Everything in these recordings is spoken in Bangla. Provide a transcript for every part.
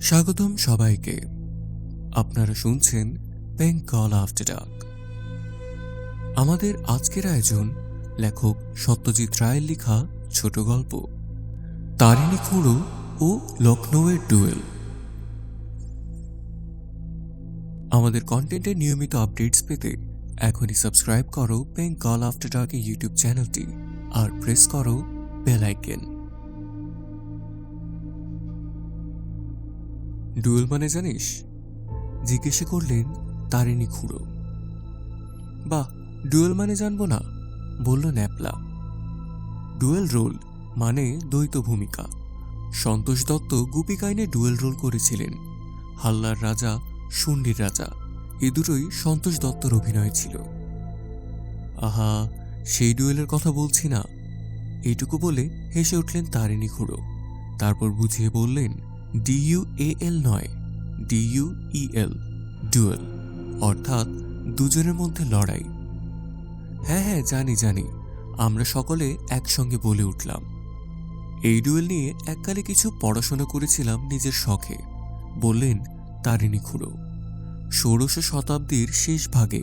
স্বাগতম সবাইকে। আপনারা শুনছেন বেঙ্গল আফটার ডাক আমাদের আজকের আয়োজন লেখক সত্যজিৎ রায়ের লেখা ছোট গল্প। তারিণী খুঁড়ো ও লখনৌয়ের ডুয়েল। আমাদের কন্টেন্টের নিয়মিত আপডেটস পেতে এখনই সাবস্ক্রাইব করো বেঙ্গল আফটার ডাকের ইউটিউব চ্যানেলটি আর প্রেস করো বেল ডুয়েল মানে জানিস? জিজ্ঞেসে করলেন, তারিণী খুঁড়ো। বাহ, ডুয়েল মানে জানব না, বলল ন্যাপলা। ডুয়েল রোল মানে দ্বৈত ভূমিকা। সন্তোষ দত্ত গুপিকাইনে ডুয়েল রোল করেছিলেন। হাল্লার রাজা শুন্ডির রাজা, এ দুটোই সন্তোষ দত্তর অভিনয় ছিল। আহা, সেই ডুয়েলের কথা বলছি না। এইটুকু বলে হেসে উঠলেন তারিণী খুঁড়ো। তারপর বুঝিয়ে বললেন ডিইউ এল নয় ডিইউ ইএল ডুয়েল অর্থাৎ দুজনের মধ্যে লড়াই। হ্যাঁ হ্যাঁ জানি জানি, আমরা সকলে একসঙ্গে বলে উঠলাম। এই ডুয়েল নিয়ে এককালে কিছু পড়াশোনা করেছিলাম নিজের শখে, বললেন তারিণী খুঁড়ো। ষোড়শ শতাব্দীর শেষ ভাগে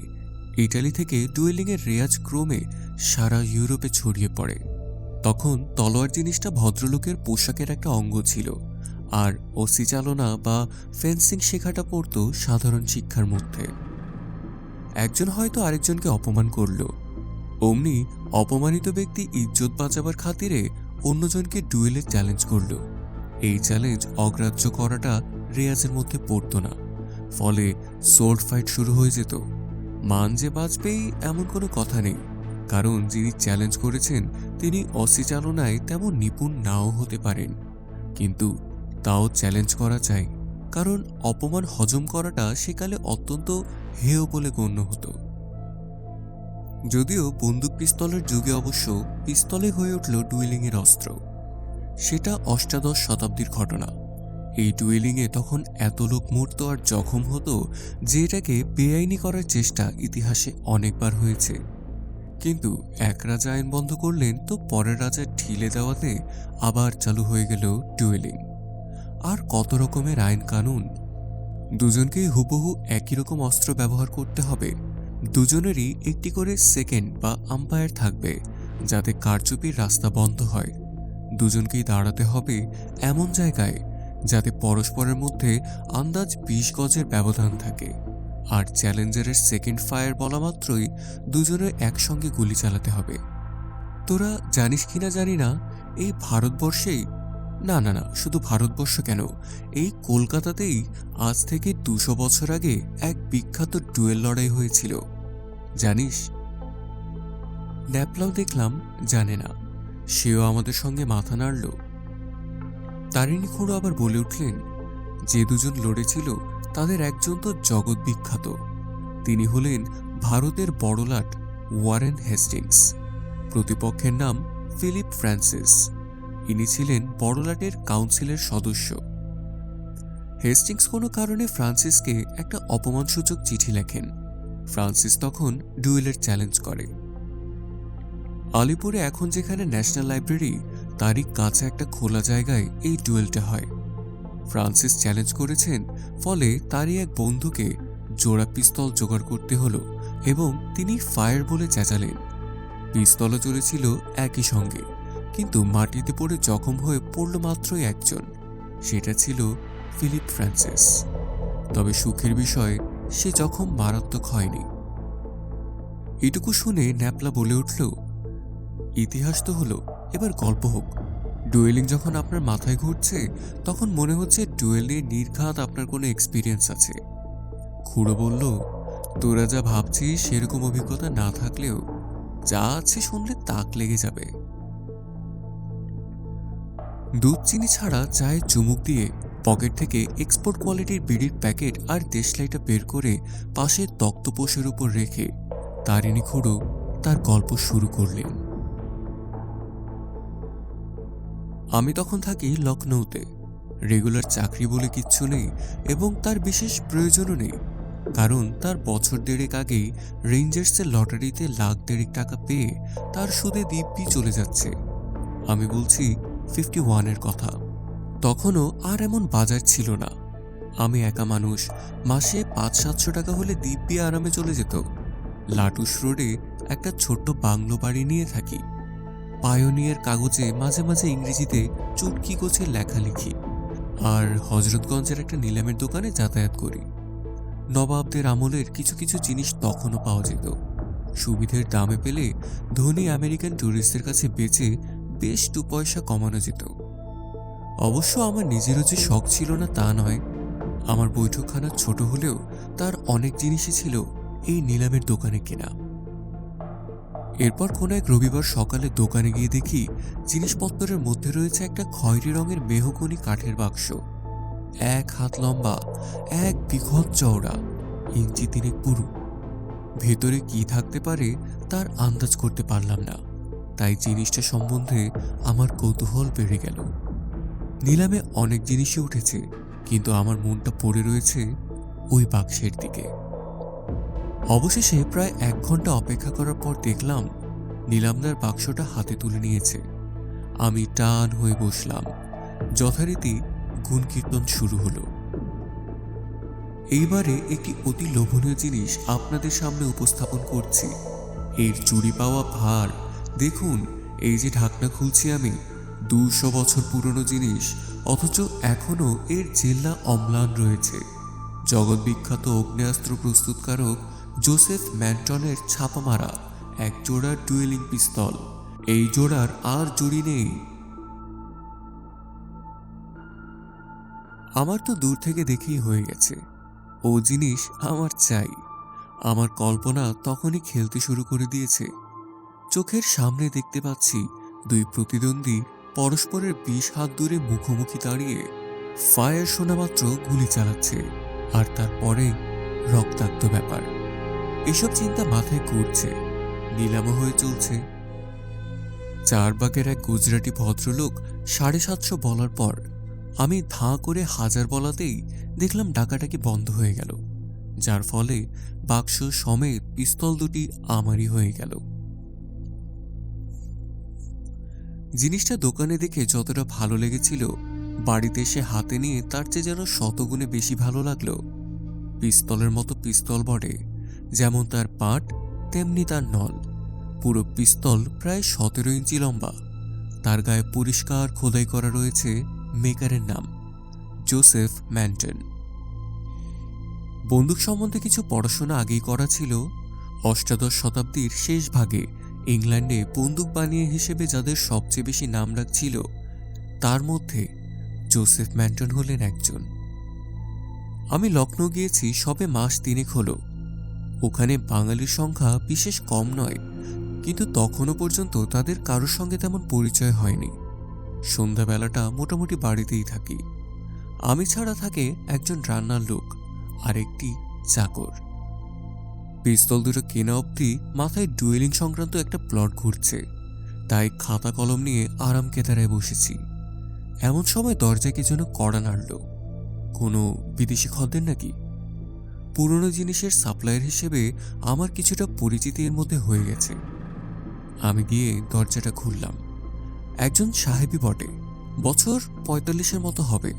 ইটালি থেকে ডুয়েলিংয়ের রেয়াজ ক্রমে সারা ইউরোপে ছড়িয়ে পড়ে। তখন তলোয়ার জিনিসটা ভদ্রলোকের পোশাকের একটা অঙ্গ ছিল। আর ওসি চালনা বা ফেন্সিং শেখাটা পড়তো সাধারণ শিক্ষার মধ্যে। একজন হয়তো আরেকজনকে অপমান করল। অমনি অপমানিত ব্যক্তি ইজ্জত বাঁচাবার খাতিরে অন্যজনকে ডুয়েলে চ্যালেঞ্জ করল। এই চ্যালেঞ্জ অগ্রাহ্য করাটা রেয়াজের মধ্যে পড়তো না। ফলে সোর্ড ফাইট শুরু হয়ে যেত। মান যে বাঁচবেই এমন কোনো কথা নেই। কারণ যিনি চ্যালেঞ্জ করেছেন, তিনি অসি চালনায় তেমন নিপুণ নাও হতে পারেন। কিন্তু তাও চ্যালেঞ্জ করা চাই কারণ অপমান হজম করাটা সেকালে অত্যন্ত হেয় বলে গণ্য হতো। যদিও বন্দুক পিস্তলের যুগে অবশ্য পিস্তলে হয়ে উঠল ডুয়েলিংয়ের অস্ত্র। সেটা অষ্টাদশ শতাব্দীর ঘটনা। এই ডুয়েলিংয়ে তখন এত লোক মরত আর জখম হতো যে এটাকে বেআইনি করার চেষ্টা ইতিহাসে অনেকবার হয়েছে। কিন্তু এক রাজা আইন বন্ধ করলেন তো পরের রাজা ঢিলে দেওয়াতে আবার চালু হয়ে গেল ডুয়েলিং আর কত রকমের আইন কানুন? দুজনকেই হুবহু একই রকম অস্ত্র ব্যবহার করতে হবে। দুজনেরই একটি করে সেকেন্ড বা আম্পায়ার থাকবে, যাতে কারচুপির রাস্তা বন্ধ হয়। দুজনকেই দাঁড়াতে হবে এমন জায়গায়, যাতে পরস্পরের মধ্যে আন্দাজ বিশ গজের ব্যবধান থাকে। আর চ্যালেঞ্জারের সেকেন্ড ফায়ার বলা মাত্রই দুজনে একসঙ্গে গুলি চালাতে হবে। তোরা জানিস কিনা জানি না, এই ভারতবর্ষেই না না না, শুধু ভারতবর্ষ কেন? এই কলকাতাতেই আজ থেকে দুশো বছর আগে এক বিখ্যাত ডুয়েল লড়াই হয়েছিল। জানিস? ন্যাপলাও দেখলাম, জানে না। সেও আমাদের সঙ্গে মাথা নাড়ল। তারিণী খুঁড়ো আবার বলে উঠলেন, যে দুজন লড়েছিল, তাদের একজন তো জগৎ বিখ্যাত। তিনি হলেন ভারতের বড়লাট ওয়ারেন হেস্টিংস। প্রতিপক্ষের নাম ফিলিপ ফ্রান্সিস। ইনি ছিলেন বড়লাটের কাউন্সিলের সদস্য। হেস্টিংস কোনো কারণে ফ্রান্সিসকে একটা অপমানসূচক চিঠি লেখেন। ফ্রান্সিস তখন ডুয়েলের চ্যালেঞ্জ করে। আলিপুরে এখন যেখানে ন্যাশনাল লাইব্রেরি, তারই কাছে একটা খোলা জায়গায় এই ডুয়েলটা হয়। ফ্রান্সিস চ্যালেঞ্জ করেছেন, ফলে তারই এক বন্ধুকে জোড়া পিস্তল জোগাড় করতে হলো এবং তিনি ফায়ার বলে চেঁচালেন। পিস্তলও চলেছিল একই সঙ্গে। কিন্তু মাটিতে পড়ে জখম হয়ে পড়ল মাত্রই একজন। সেটা ছিল ফিলিপ ফ্রান্সিস। তবে সুখের বিষয়, সে জখম মারাত্মক হয়নি। এটুকু শুনে ন্যাপলা বলে উঠল, ইতিহাস তো হলো, এবার গল্প হোক। ডুয়েলিং যখন আপনার মাথায় ঘুরছে, তখন মনে হচ্ছে ডুয়েল নির্ঘাত আপনার কোনো এক্সপিরিয়েন্স আছে। খুড়ো বলল, তোরা যা ভাবছিস, সেরকম অভিজ্ঞতা না থাকলেও, যা আছে শুনলে তাক লেগে যাবে। দুধ চিনি ছাড়া চায়ে চুমুক দিয়ে পকেট থেকে এক্সপোর্ট কোয়ালিটির বিড়ির প্যাকেট আর দেশলাইটা বের করে পাশে তক্তপোষের উপর রেখে তারিণী খুঁড়ো তার গল্প শুরু করলেন। আমি তখন থাকি লখনৌতে। রেগুলার চাকরি বলে কিচ্ছু নেই এবং তার বিশেষ প্রয়োজনও নেই। কারণ তার বছর দেড়েক আগেই রেঞ্জার্সের লটারিতে লাখ দেড়েক টাকা পেয়ে তার সুদে দিব্যি চলে যাচ্ছে। আমি বলছি ফিফটি ওয়ানের কথা। তখনও আর এমন বাজার ছিল না। আমি একা মানুষ, মাসে পাঁচ সাতশো টাকা হলে দিব্যি আরামে চলে যেত। লাটুস রোডে একটা ছোট্ট বাংলো বাড়ি নিয়ে থাকি। পায়োনিয়ার কাগজে মাঝে মাঝে ইংরেজিতে চুটকি গোছে লেখালেখি আর হজরতগঞ্জের একটা নিলামের দোকানে যাতায়াত করি। নবাবদের আমলের কিছু কিছু জিনিস তখনও পাওয়া যেত। সুবিধের দামে পেলে ধনী আমেরিকান ট্যুরিস্টদের কাছে বেচে বেশ দু পয়সা কমানো যেত। অবশ্য আমার নিজেরও যে শখ ছিল না তা নয়। আমার বৈঠকখানা ছোট হলেও তার অনেক জিনিসই ছিল এই নিলামের দোকানে কেনা। এরপর কোনো এক রবিবার সকালে দোকানে গিয়ে দেখি জিনিসপত্রের মধ্যে রয়েছে একটা খয়েরি রঙের মেহগনি কাঠের বাক্স। এক হাত লম্বা, এক বিঘত চওড়া, ইঞ্চি তিনেক পুরু। ভেতরে কি থাকতে পারে তার আন্দাজ করতে পারলাম না। তাই জিনিসটা সম্বন্ধে আমার কৌতূহল বেড়ে গেল। নিলামে অনেক জিনিসই উঠেছে, কিন্তু আমার মনটা পড়ে রয়েছে ওই বাক্সের দিকে। অবশেষে প্রায় এক ঘণ্টা অপেক্ষা করার পর দেখলাম নিলামদার বাক্সটা হাতে তুলে নিয়েছে। আমি টান হয়ে বসলাম। যথারীতি গুণ কীর্তন শুরু হলো। এইবারে একটি অতি লোভনীয় জিনিস আপনাদের সামনে উপস্থাপন করছি। এর চুরি পাওয়া ভার দেখুন, এই যে ঢাকনা খুলছি আমি, দুশো বছর পুরনো জিনিস, অথচ এখনও এর জেল্লা অম্লান রয়েছে। জগৎ বিখ্যাত অগ্নেয়াস্ত্র প্রস্তুতকারক জোসেফ ম্যান্টনের ছাপা মারা এক জোড়া ডুয়েলিং পিস্তল। এই জোড়ার আর জুড়ি নেই। আমার তো দূর থেকে দেখেই হয়ে গেছে। ও জিনিস আমার চাই। আমার কল্পনা তখনই খেলতে শুরু করে দিয়েছে। চোখের সামনে দেখতে পাচ্ছি দুই প্রতিদ্বন্দ্বী পরস্পরের বিশ হাত দূরে মুখোমুখি দাঁড়িয়ে ফায়ার শোনা মাত্র গুলি চালাচ্ছে, আর তারপরে রক্তাক্ত ব্যাপার। এসব চিন্তা মাথায় ঘুরছে, নিলামও হয়ে চলছে। চারবাগের এক গুজরাটি ভদ্রলোক সাড়ে সাতশো বলার পর আমি ধাঁ করে হাজার বলাতেই দেখলাম ডাকাটাকি বন্ধ হয়ে গেল, যার ফলে বাক্স সমেত পিস্তল দুটি আমারই হয়ে গেল। জিনিসটা দোকানে দেখে যতটা ভালো লেগেছিল, বাড়িতে এসে হাতে নিয়ে তার চেয়ে যেন শতগুণে বেশি ভালো লাগল। পিস্তলের মতো পিস্তল বটে, যেমন তার পাট, তেমনি তার নল। পুরো পিস্তল প্রায় সতেরো ইঞ্চি লম্বা। তার গায়ে পরিষ্কার খোদাই করা রয়েছে মেকারের নাম, জোসেফ ম্যান্টন। বন্দুক সম্বন্ধে কিছু পড়াশোনা আগেই করা ছিল, অষ্টাদশ শতাব্দীর শেষ ভাগে ইংল্যান্ডে বন্দুক বানিয়ে হিসেবে যাদের সবচেয়ে বেশি নাম রাখছিল তার মধ্যে জোসেফ ম্যান্টন হলেন একজন। আমি লখনৌ গিয়েছি, সবে মাস তিনেক হলো। ওখানে বাঙালির সংখ্যা বিশেষ কম নয়, কিন্তু তখনও পর্যন্ত তাদের কারোর সঙ্গে তেমন পরিচয় হয়নি। সন্ধ্যাবেলাটা মোটামুটি বাড়িতেই থাকি। আমি ছাড়া থাকে একজন রান্নার লোক আর একটি চাকর। পিস্তল দুটো কেনা অবধি মাথায় ডুয়েলিং সংক্রান্ত একটা প্লট ঘুরছে। তাই খাতা কলম নিয়ে আরাম কেদারায় বসেছি। এমন সময় দরজায় কি যেন কড়া নাড়ল। কোনো বিদেশি খদ্দের নাকি? পুরনো জিনিসের সাপ্লায়ার হিসেবে আমার কিছুটা পরিচিতি এর মধ্যে হয়ে গেছে। আমি গিয়ে দরজাটা খুললাম। একজন সাহেবই বটে। বছর পঁয়তাল্লিশের মতো হবে।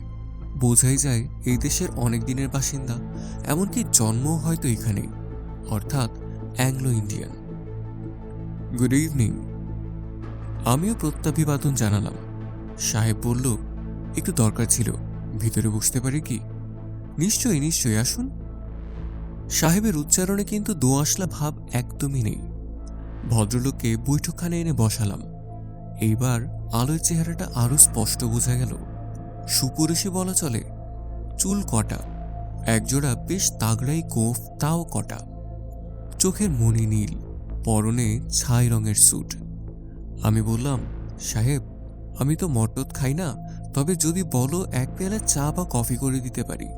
বোঝাই যায় এই দেশের অনেক দিনের বাসিন্দা, এমনকি জন্মও হয়তো এখানে। অর্থাৎ অ্যাংলো ইন্ডিয়ান। গুড ইভিনিং আমিও প্রত্যাভিবাদন জানালাম। সাহেব বলল, একটু দরকার ছিল, ভিতরে বসতে পারি কি? নিশ্চয়ই নিশ্চয়ই, আসুন। সাহেবের উচ্চারণে কিন্তু দোআঁশলা ভাব একদমই নেই। ভদ্রলোককে বৈঠকখানে এনে বসালাম। এইবার আলোয় চেহারাটা আরও স্পষ্ট বোঝা গেল। সুপুরুষে বলা চলে, চুল কটা। একজোড়া বেশ তাগড়াই গোফ তাও কটা। চোখের মনি নীল, পরনে ছাই রঙের স্যুট। আমি বললাম, সাহেব, আমি তো মটত খাই না, তবে যদি বলো এক পেলা চা বা কফি করে দিতে পারি।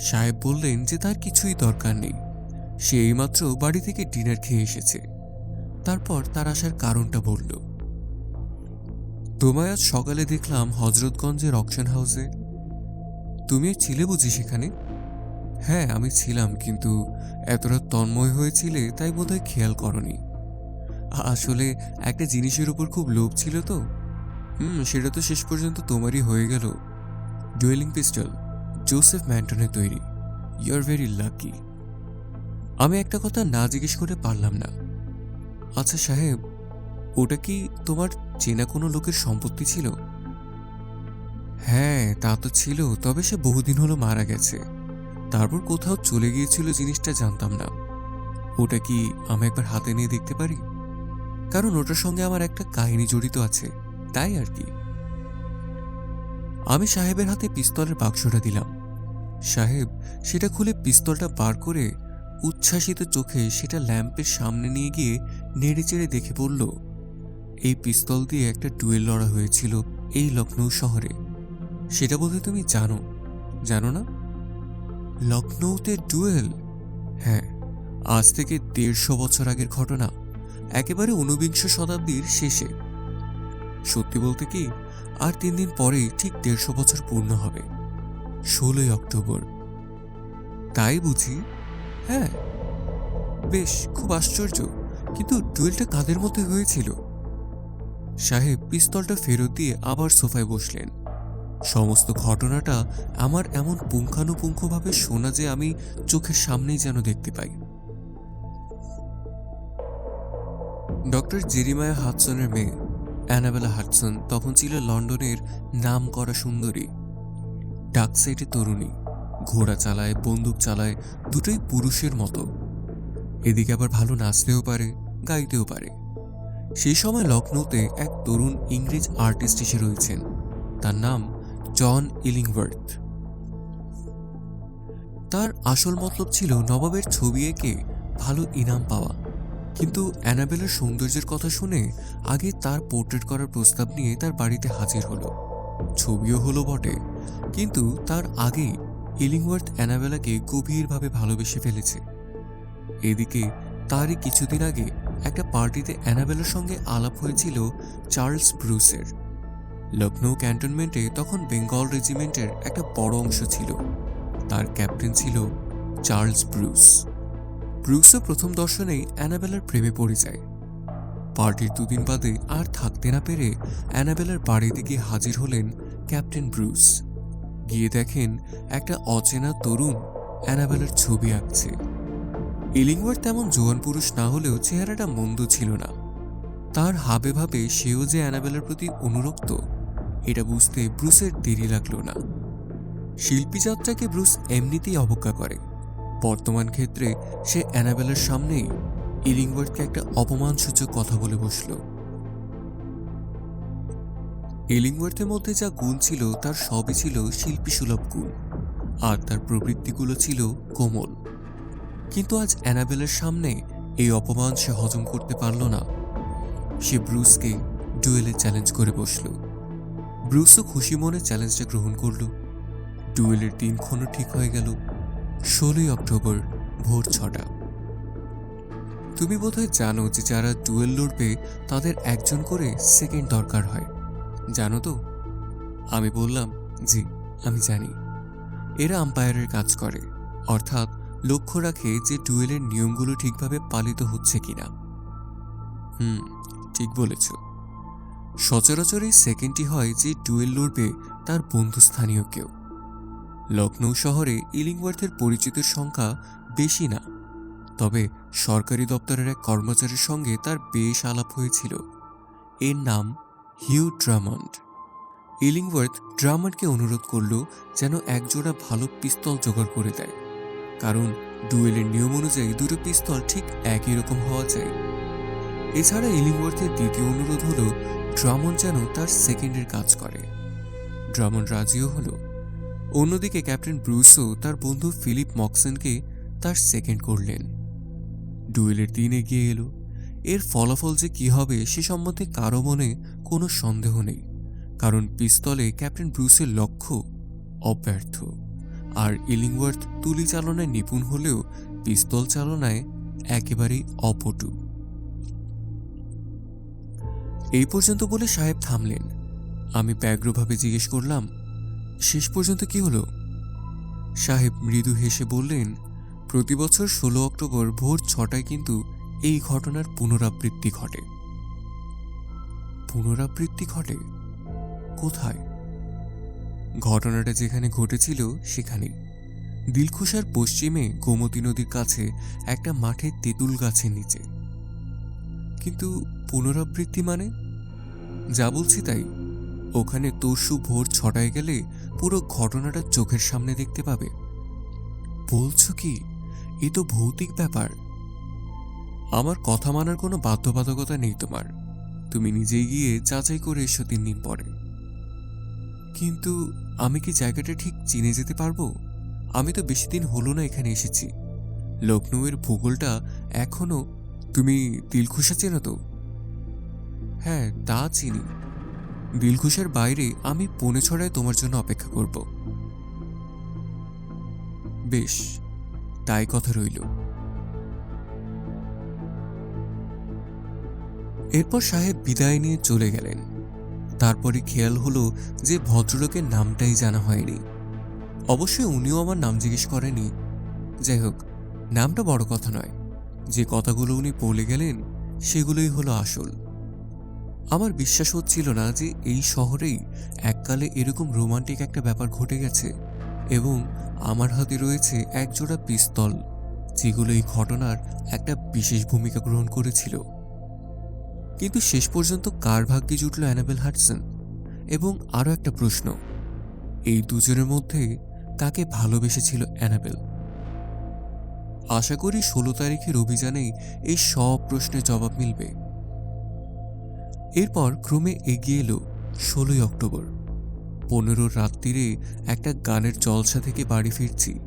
সাহেব বললেন যে তার কিছুই দরকার নেই। সে এইমাত্র বাড়ি থেকে ডিনার খেয়ে এসেছে। তারপর তার আসার কারণটা বলল, তোমায় আজ সকালে দেখলাম হজরতগঞ্জের অকশন হাউসে। তুমি ছিলে বুঝি সেখানে? হ্যাঁ আমি ছিলাম, কিন্তু এতটা তন্ময় হয়েছিলে, তাই বোধহয় খেয়াল করনি। আসলে একটা জিনিসের উপর খুব লোভ ছিল তো। হুম, সেটা তো শেষ পর্যন্ত তোমারই হয়ে গেল। ডুয়েলিং পিস্টল, জোসেফ ম্যান্টনের তৈরি। ইউ আর ভেরি লাকি আমি একটা কথা না জিজ্ঞেস করে পারলাম না। আচ্ছা সাহেব, ওটা কি তোমার চেনা কোনো লোকের সম্পত্তি ছিল? হ্যাঁ তা তো ছিল, তবে সে বহুদিন হলো মারা গেছে। তারপর কোথাও চলে গিয়েছিল জিনিসটা জানতাম না। ওটা কি আমি একবার হাতে নিয়ে দেখতে পারি? কারণ ওটার সঙ্গে আমার একটা কাহিনী জড়িত আছে, তাই আর কি। আমি সাহেবের হাতে পিস্তলের বাক্সটা দিলাম। সাহেব, সেটা খুলে পিস্তলটা বার করে উচ্ছ্বাসিত চোখে সেটা ল্যাম্পের সামনে নিয়ে গিয়ে নেড়ে চেড়ে দেখে বলল, এই পিস্তল দিয়ে একটা ডুয়েল লড়া হয়েছিল এই লখনৌ শহরে। সেটা বোধহয় তুমি জানো। জানো না? লখনৌতে ডুয়েল? হ্যাঁ আজ থেকে দেড়শো বছর আগের ঘটনা, একেবারে ঊনবিংশ শতাব্দীর শেষে। সত্যি বলতে কি, আর তিন দিন পরেই ঠিক দেড়শো বছর পূর্ণ হবে, ষোলোই অক্টোবর। তাই বুঝি? হ্যাঁ। বেশ, খুব আশ্চর্য, কিন্তু ডুয়েলটা কাদের মধ্যে হয়েছিল? সাহেব পিস্তলটা ফেরত দিয়ে আবার সোফায় বসলেন। সমস্ত ঘটনাটা আমার এমন পুঙ্খানুপুঙ্খভাবে শোনা যে আমি চোখের সামনেই যেন দেখতে পাই। ডক্টর জেরিমায়া হাডসনের মেয়ে, অ্যানাবেলা হাডসন তখন ছিল লন্ডনের নাম করা সুন্দরী। ডাক সাইডে তরুণী, ঘোড়া চালায়, বন্দুক চালায়, দুটোই পুরুষের মতো। এদিকে আবার ভালো নাচতেও পারে, গাইতেও পারে। সেই সময় লখনৌতে এক তরুণ ইংরেজ আর্টিস্ট এসে রয়েছেন। তার নাম জন ইলিংওয়ার্থ। তার আসল মতলব ছিল নবাবের ছবি এঁকে ভালো ইনাম পাওয়া। কিন্তু অ্যানাবেলের সৌন্দর্যের কথা শুনে আগে তার পোর্ট্রেট করার প্রস্তাব নিয়ে তার বাড়িতে হাজির হলো। ছবিও হলো বটে। কিন্তু তার আগেই ইলিংওয়ার্থ অ্যানাবেলাকে গভীরভাবে ভালোবেসে ফেলেছে। এদিকে তারই কিছুদিন আগে একটা পার্টিতে অ্যানাবেলার সঙ্গে আলাপ হয়েছিল চার্লস ব্রুসের। লখনৌ ক্যান্টনমেন্টে তখন বেঙ্গল রেজিমেন্টের একটা বড় অংশ ছিল। তার ক্যাপ্টেন ছিল চার্লস ব্রুস। ব্রুসও প্রথম দর্শনেই অ্যানাবেলার প্রেমে পড়ে যায়। পার্টির দুদিন বাদে আর থাকতে না পেরে অ্যানাবেলার বাড়িতে গিয়ে হাজির হলেন ক্যাপ্টেন ব্রুস। গিয়ে দেখেন একটা অচেনা তরুণ অ্যানাবেলার ছবি আঁকছে। ইলিংওয়ার তেমন জোয়ান পুরুষ না হলেও চেহারাটা মন্দ ছিল না। তার হাবে ভাবে সেও যে অ্যানাবেলার প্রতি অনুরক্ত এটা বুঝতে ব্রুসের দেরি লাগল না। শিল্পী যাত্রাকে ব্রুস এমনিতেই অবজ্ঞা করে। বর্তমান ক্ষেত্রে সে অ্যানাবেলার সামনেই ইলিংওয়ার্ডকে একটা অপমানসূচক কথা বলে বসল। ইলিংওয়ার্থের মধ্যে যা গুণ ছিল, তার সবই ছিল শিল্পীসুলভ গুণ, আর তার প্রবৃত্তিগুলো ছিল কোমল। কিন্তু আজ অ্যানাবেলের সামনে এই অপমান সে হজম করতে পারল না। সে ব্রুসকে ডুয়েলে চ্যালেঞ্জ করে বসল। ব্রুসও খুশি মনে চ্যালেঞ্জটা গ্রহণ করল। ডুয়েলের দিনক্ষণও ঠিক হয়ে গেল ষোলোই অক্টোবর ভোর ছটা। তুমি বোধহয় জানো যে যারা ডুয়েল লড়বে, তাদের একজন করে সেকেন্ড দরকার হয়। জানো তো? আমি বললাম, জি, আমি জানি। এরা আম্পায়ারের কাজ করে, অর্থাৎ লক্ষ্য রাখে যে ডুয়েলের নিয়মগুলো ঠিকভাবে পালিত হচ্ছে কিনা। হুম, ঠিক বলেছ। সচরাচর এই সেকেন্ডটি হয় যে ডুয়েল লড়বে তার বন্ধুস্থানীয় কেউ। লখনৌ শহরে ইলিংওয়ার্থের পরিচিতের সংখ্যা বেশি না। তবে সরকারি দপ্তরের এক কর্মচারীর সঙ্গে তার বেশ আলাপ হয়েছিল। এর নাম হিউ ড্রামন্ড। ইলিংওয়ার্থ ড্রামন্ডকে অনুরোধ করল যেন একজোড়া ভালো পিস্তল জোগাড় করে দেয়। কারণ ডুয়েলের নিয়ম অনুযায়ী দুটো পিস্তল ঠিক একই রকম হওয়া চাই। এছাড়া ইলিংওয়ার্থের দ্বিতীয় অনুরোধ হলো ড্রামন যেন তার সেকেন্ডের কাজ করে। ড্রামন রাজিও হলো। অন্যদিকে ক্যাপ্টেন ব্রুসও তার বন্ধু ফিলিপ মক্সনকে তার সেকেন্ড করলেন। ডুয়েলের দিন এগিয়ে এলো। এর ফলাফল যে কি হবে সে সম্বন্ধে কারও মনে কোনো সন্দেহ নেই। কারণ পিস্তলে ক্যাপ্টেন ব্রুসের লক্ষ্য অব্যর্থ। আর ইলিংওয়ার্থ তুলি চালনায় নিপুণ হলেও পিস্তল চালনায় একেবারেই অপটু। এই পর্যন্ত বলে সাহেব থামলেন। আমি ব্যগ্রভাবে জিজ্ঞেস করলাম, শেষ পর্যন্ত কি হলো? সাহেব মৃদু হেসে বললেন, প্রতি বছর ষোলো অক্টোবর ভোর ছটায় কিন্তু এই ঘটনার পুনরাবৃত্তি ঘটে। পুনরাবৃত্তি ঘটে? কোথায়? ঘটনাটা যেখানে ঘটেছিল, সেখানেই। দিলখুশার পশ্চিমে গোমতী নদীর কাছে একটা মাঠে তেঁতুল গাছের নিচে। কিন্তু পুনরাবৃত্তি মানে? যা বলছি তাই। ওখানে তরশু ভোর ছটায় গেলে পুরো ঘটনাটা চোখের সামনে দেখতে পাবে। বলছো কি? এ তো ভৌতিক ব্যাপার। আমার কথা মানার কোনো বাধ্যবাধকতা নেই তোমার। তুমি নিজেই গিয়ে যাচাই করে এসো তিন দিন পরে। কিন্তু আমি কি জায়গাটা ঠিক চিনে যেতে পারব? আমি তো বেশি দিন হলো না এখানে এসেছি। লখনৌয়ের ভূগোলটা এখনও তুমি দিলখুশা চেনো তো? হ্যাঁ তা চিনি। দিলখুশার বাইরে আমি পৌনে ছড়ায় তোমার জন্য অপেক্ষা করব। বেশ, তাই কথা রইল। এরপর সাহেব বিদায় নিয়ে চলে গেলেন। তারপরে খেয়াল হলো যে ভদ্রলোকের নামটাই জানা হয়নি। অবশ্যই উনিও আমার নাম জিজ্ঞেস করেনি। যাই হোক, নামটা বড় কথা নয়। যে কথাগুলো উনি বলে গেলেন, সেগুলোই হলো আসল। আমার বিশ্বাস হচ্ছিল না যে এই শহরেই এককালে এরকম রোমান্টিক একটা ব্যাপার ঘটে গেছে এবং আমার হাতে রয়েছে একজোড়া পিস্তল, যেগুলো এই ঘটনার একটা বিশেষ ভূমিকা গ্রহণ করেছিল। কিন্তু শেষ পর্যন্ত কার ভাগ্যে জুটল অ্যানাবেল হাটসন? এবং আরও একটা প্রশ্ন, এই দুজনের মধ্যে কাকে ভালোবেসেছিল অ্যানাবেল? আশা করি ষোলো তারিখের অভিযানেই এই সব প্রশ্নের জবাব মিলবে। এরপর ক্রমে এগিয়ে এলো ষোলোই অক্টোবর। পনেরোর রাত্রিরে একটা গানের জলসা থেকে বাড়ি ফিরছি।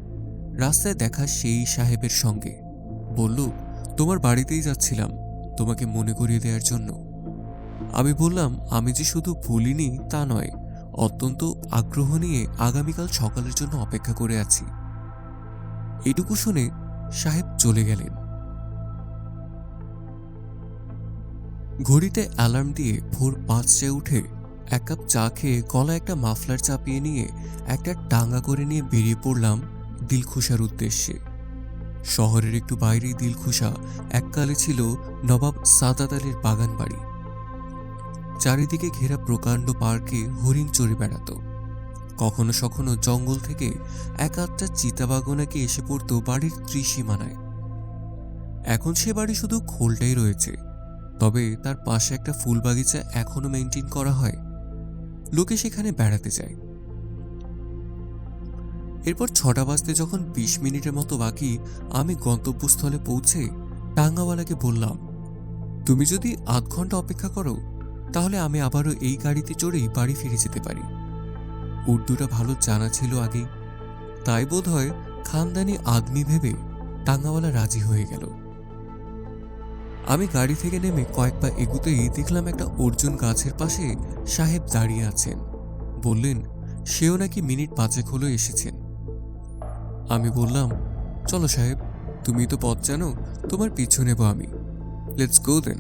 রাস্তায় দেখা সেই সাহেবের সঙ্গে। বলল, তোমার বাড়িতেই যাচ্ছিলাম, তোমাকে মনে করিয়ে দেওয়ার জন্য। আমি বললাম, আমি যে শুধু ভুলিনি তা নয়, অত্যন্ত আগ্রহ নিয়ে আগামীকাল সকালের জন্য অপেক্ষা করে আছি। এটুকু শুনে সাহেব চলে গেলেন। ঘড়িতে অ্যালার্ম দিয়ে ভোর পাঁচটায় উঠে এক কাপ চা খেয়ে গলা একটা মাফলার চাপিয়ে নিয়ে একটা টাঙ্গা করে নিয়ে বেরিয়ে পড়লাম দিলখুশার উদ্দেশ্যে। শহরের একটু বাইরেই দিলখুশা এককালে ছিল নবাব সাদাত আলীর বাগান বাড়ি চারিদিকে ঘেরা প্রকাণ্ড পার্কে হরিণ চড়ে বেড়াতো। কখনো সখনো জঙ্গল থেকে এক আধটা চিতাবাগনাকে এসে পড়তো বাড়ির ত্রিসীমানায়। এখন সে বাড়ি শুধু খোলটাই রয়েছে। তবে তার পাশে একটা ফুল বাগিচা এখনও মেনটেন করা হয়। লোকে সেখানে বেড়াতে যায়। এরপর ছটা বাজতে যখন বিশ মিনিটের মতো বাকি, আমি গন্তব্যস্থলে পৌঁছে টাঙ্গাওয়ালাকে বললাম, তুমি যদি আধ ঘণ্টা অপেক্ষা করো, তাহলে আমি আবারও এই গাড়িতে চড়েই বাড়ি ফিরে যেতে পারি। উর্দুটা ভালো জানা ছিল আগেই। তাই বোধ হয় খানদানি আদমি ভেবে টাঙ্গাওয়ালা রাজি হয়ে গেল। আমি গাড়ি থেকে নেমে কয়েক পা এগুতেই দেখলাম একটা অর্জুন গাছের পাশে সাহেব দাঁড়িয়ে আছেন। বললেন, সেও নাকি মিনিট পাঁচেক হলো এসেছেন। আমি বললাম, চলো সাহেব, তুমি তো পথ জানো, তোমার পিছু নেব আমি। লেটস গো দেন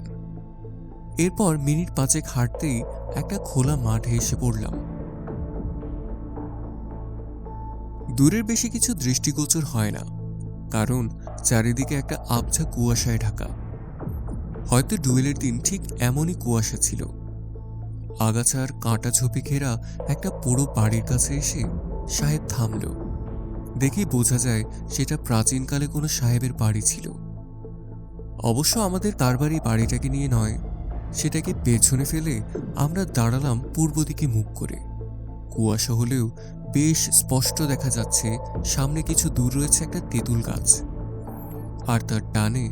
এরপর মিনিট পাঁচেক হাঁটতেই একটা খোলা মাঠে এসে পড়লাম। দূরের বেশি কিছু দৃষ্টিগোচর হয় না, কারণ চারিদিকে একটা আবছা কুয়াশায় ঢাকা। হয়তো ডুয়েলের দিন ঠিক এমনই কুয়াশা ছিল। আগাছার কাঁটা ঝোপে ঘেরা একটা পুরো বাড়ির কাছে এসে সাহেব থামল। দেখেই বোঝা যায় সেটা প্রাচীনকালে কোনো সাহেবের বাড়ি ছিল। অবশ্য আমাদের তার বাড়ি বাড়িটাকে নিয়ে নয়, সেটাকে পেছনে ফেলে আমরা দাঁড়ালাম পূর্ব দিকে মুখ করে। কুয়াশা হলেও বেশ স্পষ্ট দেখা যাচ্ছে, সামনে কিছু দূর রয়েছে একটা তেঁতুল গাছ। আর তার টানে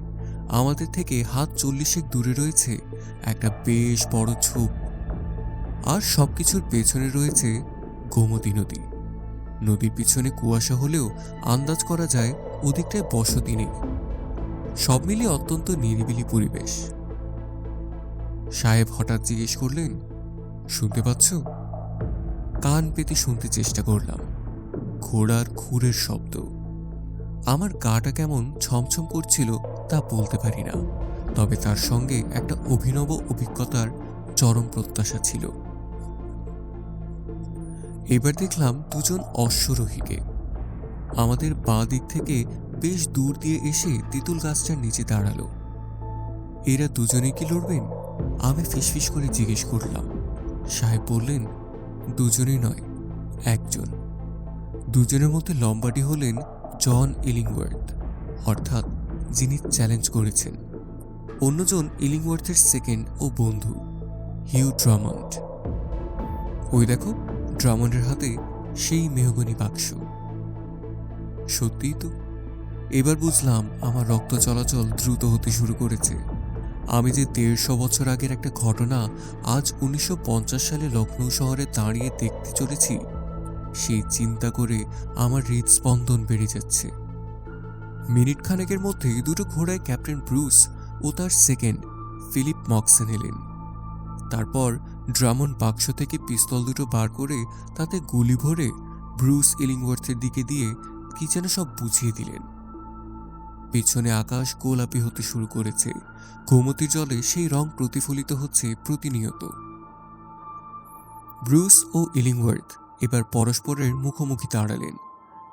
আমাদের থেকে হাত চল্লিশেক দূরে রয়েছে, একটা বেশ বড় ঝোপ। আর সব কিছুর পেছনে রয়েছে গোমতী নদী। নদীর পিছনে কুয়াশা হলেও আন্দাজ করা যায় ওদিকটায় বসতি নেই। সব মিলিয়ে অত্যন্ত নিরিবিলি পরিবেশ। সাহেব হঠাৎ জিজ্ঞেস করলেন, শুনতে পাচ্ছ? কান পেতে শুনতে চেষ্টা করলাম। ঘোড়ার খুরের শব্দ। আমার গাটা কেমন ছমছম করছিল তা বলতে পারি না। তবে তার সঙ্গে একটা অভিনব অভিজ্ঞতার চরম প্রত্যাশা ছিল। এবার দেখলাম দুজন অশ্বরোহীকে। আমাদের বাঁ দিক থেকে বেশ দূর দিয়ে এসে তেঁতুল গাছটার নিচে দাঁড়াল। এরা দুজনে কি লড়বেন? আমি ফিসফিস করে জিজ্ঞেস করলাম। সাহেব বললেন, দুজনেই নয়, একজন। দুজনের মধ্যে লম্বাটি হলেন জন ইলিংওয়ার্থ অর্থাৎ যিনি চ্যালেঞ্জ করেছেন। অন্যজন ইলিংওয়ার্থের সেকেন্ড ও বন্ধু হিউ ড্রামন্ড ওই দেখো ড্রামন্ডের হাতে সেই মেহগনি বাক্স। সত্যিই তো, এবার বুঝলাম আমার রক্ত চলাচল দ্রুত হতে শুরু করেছে। আমি যে দেড়শো বছর আগের একটা ঘটনা আজ উনিশশো পঞ্চাশ সালে লখনৌ শহরে দাঁড়িয়ে দেখতে চলেছি, সেই চিন্তা করে আমার হৃদস্পন্দন বেড়ে যাচ্ছে। মিনিট খানেকের মধ্যে দুটো ঘোড়ায় ক্যাপ্টেন ব্রুস ও তার সেকেন্ড, ফিলিপ মক্সেন এলেন। তারপর ড্রামন বাক্স থেকে পিস্তল দুটো বার করে তাতে গুলি ভরে ব্রুস ইলিংওয়ার্থের দিকে দিয়ে কি যেন সব বুঝিয়ে দিলেন। পেছনে আকাশ গোলাপি হতে শুরু করেছে। গোমতির জলে সেই রং প্রতিফলিত হচ্ছে প্রতিনিয়ত। ব্রুস ও ইলিংওয়ার্থ এবার পরস্পরের মুখোমুখি দাঁড়ালেন।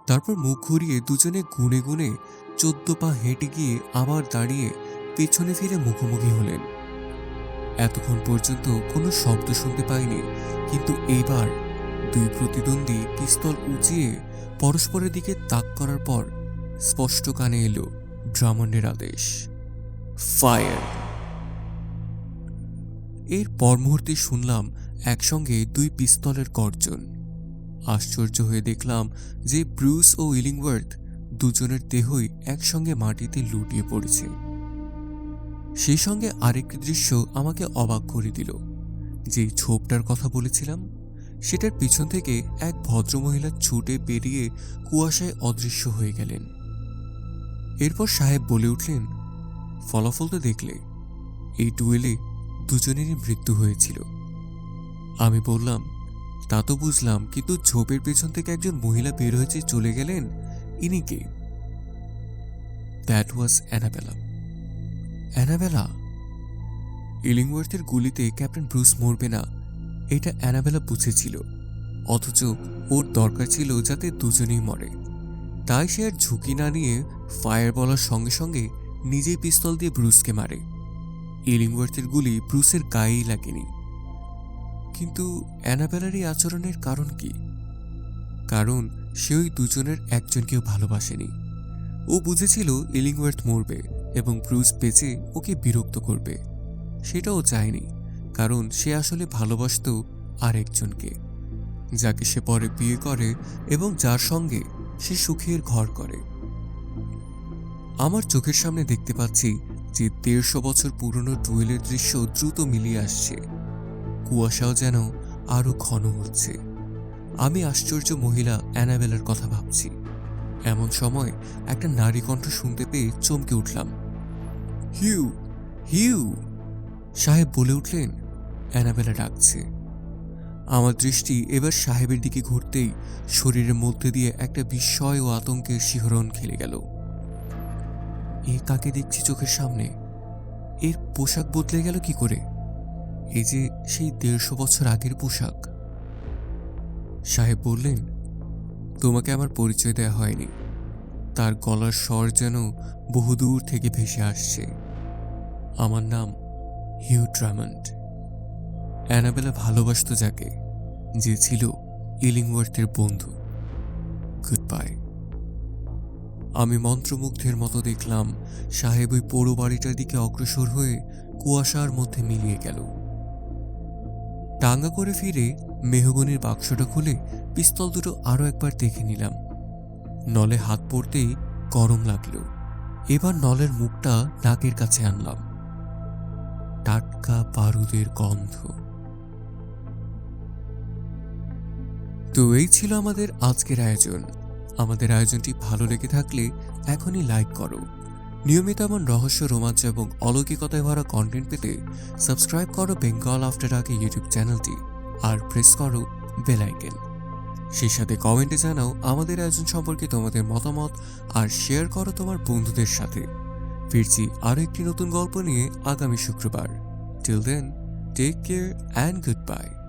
তারপর মুখ ঘুরিয়ে দুজনে গুনে গুনে চোদ্দ পা হেঁটে গিয়ে আবার দাঁড়িয়ে পেছনে ফিরে মুখোমুখি হলেন। এতক্ষণ পর্যন্ত কোনো শব্দ শুনতে পাইনি, কিন্তু এইবার দুই প্রতিদ্বন্দ্বী পিস্তল উঁচিয়ে পরস্পরের দিকে তাক করার পর স্পষ্ট কানে এলো ড্রামন্ডের আদেশ ফায়ার এর পর মুহূর্তে শুনলাম একসঙ্গে দুই পিস্তলের গর্জন। আশ্চর্য হয়ে দেখলাম যে ব্রুস ও ইলিংওয়ার্থ দুজনের দেহই একসঙ্গে মাটিতে লুটিয়ে পড়েছে। সেই সঙ্গে আরেকটি দৃশ্য আমাকে অবাক করে দিল। যেই ছোপটার কথা বলেছিলাম, সেটার পিছন থেকে এক ভদ্রমহিলা ছুটে বেরিয়ে কুয়াশায় অদৃশ্য হয়ে গেলেন। এরপর সাহেব বলে উঠলেন, ফলাফল তো দেখলে। এই টুয়েলে দুজনেরই মৃত্যু হয়েছিল। আমি বললাম, তা তো বুঝলাম, কিন্তু ঝোপের পেছন থেকে একজন মহিলা বের হয়েছে চলে গেলেন? ইনি কে? দ্যাট ওয়াজ অ্যানাবেলা অ্যানাবেলা ইলিংওয়ার্থের গুলিতে ক্যাপ্টেন ব্রুস মরবে না, এটা অ্যানাবেলা বুঝেছিল। অথচ ওর দরকার ছিল যাতে দুজনেই মরে। তাই সে আর ঝুঁকি না নিয়ে ফায়ার বলার সঙ্গে সঙ্গে নিজেই পিস্তল দিয়ে ব্রুসকে মারে। ইলিংওয়ার্থের গুলি ব্রুসের গায়েই লাগেনি। কিন্তু অ্যানাবেলার এই আচরণের কারণ কি? কারণ সে ওই দুজনের একজনকেও ভালোবাসেনি। ও বুঝেছিল ইলিংওয়ার্থ মরবে এবং ব্রুস বেঁচে ওকে বিরক্ত করবে। সেটাও চায়নি, কারণ সে আসলে ভালোবাসত আরেকজনকে, যাকে সে পরে বিয়ে করে এবং যার সঙ্গে সে সুখের ঘর করে। আমার চোখের সামনে দেখতে পাচ্ছি যে দেড়শো বছর পুরনো টুয়েলের দৃশ্য দ্রুত মিলিয়ে আসছে। কুয়াশাও যেন আরও ঘন হচ্ছে। আমি আশ্চর্য মহিলা অ্যানাবেলার কথা ভাবছি। এমন সময় একটা নারী কণ্ঠ শুনতে পেয়ে চমকে উঠলাম। হিউ হিউ, সাহেব বলে উঠলেন, অ্যানাবেলা ডাকছে। আমার দৃষ্টি এবার সাহেবের দিকে ঘুরতেই শরীরের মধ্যে দিয়ে একটা বিস্ময় ও আতঙ্কের শিহরণ খেলে গেল। এ কাকে দেখছি চোখের সামনে? এর পোশাক বদলে গেল কি করে? এই যে সেই দেড়শো বছর আগের পোশাক। সাহেব বললেন তোমাকে আমার পরিচয় দেওয়া হয়নি। তার গলার স্বর যেন বহুদূর থেকে ভেসে আসছে। আমার নাম হিউ ড্রামন্ড। অ্যানাবেলা ভালোবাসত যাকে, যে ছিল ইলিংওয়ার্থের বন্ধু। গুড বাই আমি মন্ত্রমুগ্ধের মতো দেখলাম, সাহেব ওই পোড়ো বাড়িটার দিকে অগ্রসর হয়ে কুয়াশার মধ্যে মিলিয়ে গেল। টাঙ্গা করে ফিরে মেহগনির বাক্সটা খুলে পিস্তল দুটো আরও একবার দেখে নিলাম। নলে হাত পড়তেই গরম লাগল। এবার নলের মুখটা নাকের কাছে আনলাম। টাটকা বারুদের গন্ধ। তো এই ছিল আমাদের আজকের আয়োজন। আমাদের আয়োজনটি ভালো লেগে থাকলে এখনই লাইক করো। নিয়মিত এমন রহস্য, রোমাঞ্চ এবং অলৌকিকতায় ভরা কন্টেন্ট পেতে সাবস্ক্রাইব করো বেঙ্গল আফটার আগে ইউটিউব চ্যানেলটি আর প্রেস করো বেল আইকন সেই সাথে কমেন্টে জানাও আমাদের আয়োজন সম্পর্কে তোমাদের মতামত আর শেয়ার করো তোমার বন্ধুদের সাথে। ফিরছি আরও একটি নতুন গল্প নিয়ে আগামী শুক্রবার। Till then take care and good bye